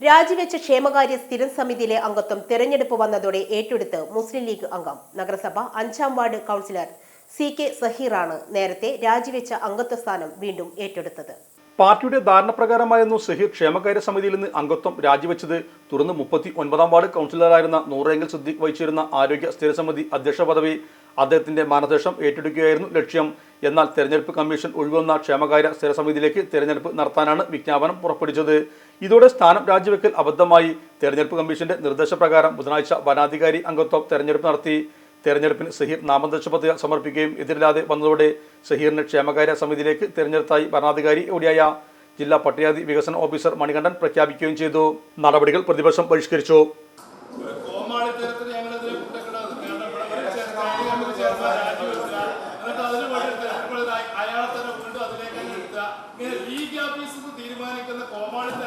രാജിവെച്ച ക്ഷേമകാര്യ സ്ഥിരം സമിതിയിലെ അംഗത്വം തെരഞ്ഞെടുപ്പ് വന്നതോടെ ഏറ്റെടുത്ത് മുസ്ലിം ലീഗ് അംഗം. നഗരസഭ അഞ്ചാം വാർഡ് കൗൺസിലർ സി കെ സഹീറാണ് നേരത്തെ രാജിവെച്ച അംഗത്വ സ്ഥാനം വീണ്ടും ഏറ്റെടുത്തത്. പാർട്ടിയുടെ ധാരണപ്രകാരമായിരുന്നു സഹീർ ക്ഷേമകാര്യ സമിതിയിൽ നിന്ന് അംഗത്വം രാജിവെച്ചത്. തുടർന്ന് മുപ്പത്തി ഒൻപതാം വാർഡ് കൗൺസിലറായിരുന്ന നൂറേങ്കൽ സിദ്ദിഖ് വഹിച്ചിരുന്ന ആരോഗ്യ സ്ഥിരസമിതി അധ്യക്ഷ പദവി അദ്ദേഹത്തിന്റെ മാനദേശം ഏറ്റെടുക്കുകയായിരുന്നു ലക്ഷ്യം. എന്നാൽ തെരഞ്ഞെടുപ്പ് കമ്മീഷൻ ഒഴിവന്ന ക്ഷേമകാര്യ സ്ഥിരസമിതിയിലേക്ക് തെരഞ്ഞെടുപ്പ് നടത്താനാണ് വിജ്ഞാപനം പുറപ്പെടുവിച്ചത്. ഇതോടെ സ്ഥാനം രാജിവെക്കൽ അബദ്ധമായി. തെരഞ്ഞെടുപ്പ് കമ്മീഷന്റെ നിർദ്ദേശപ്രകാരം ബുധനാഴ്ച വനാധികാരി അംഗത്വം തെരഞ്ഞെടുപ്പ് നടത്തി. തെരഞ്ഞെടുപ്പിന് സഹീർ നാമനിർദ്ദേശ പത്രിക സമർപ്പിക്കുകയും എതിരില്ലാതെ വന്നതോടെ സഹീറിന് ക്ഷേമകാര്യ സമിതിയിലേക്ക് തെരഞ്ഞെടുത്തായി ഭരണാധികാരി കൂടിയായ ജില്ലാ പട്ടികജാതി വികസന ഓഫീസർ മണികണ്ഠൻ പ്രഖ്യാപിക്കുകയും ചെയ്തു. നടപടികൾ പ്രതിപക്ഷം ബഹിഷ്കരിച്ചു. തീരുമാനിക്കുന്ന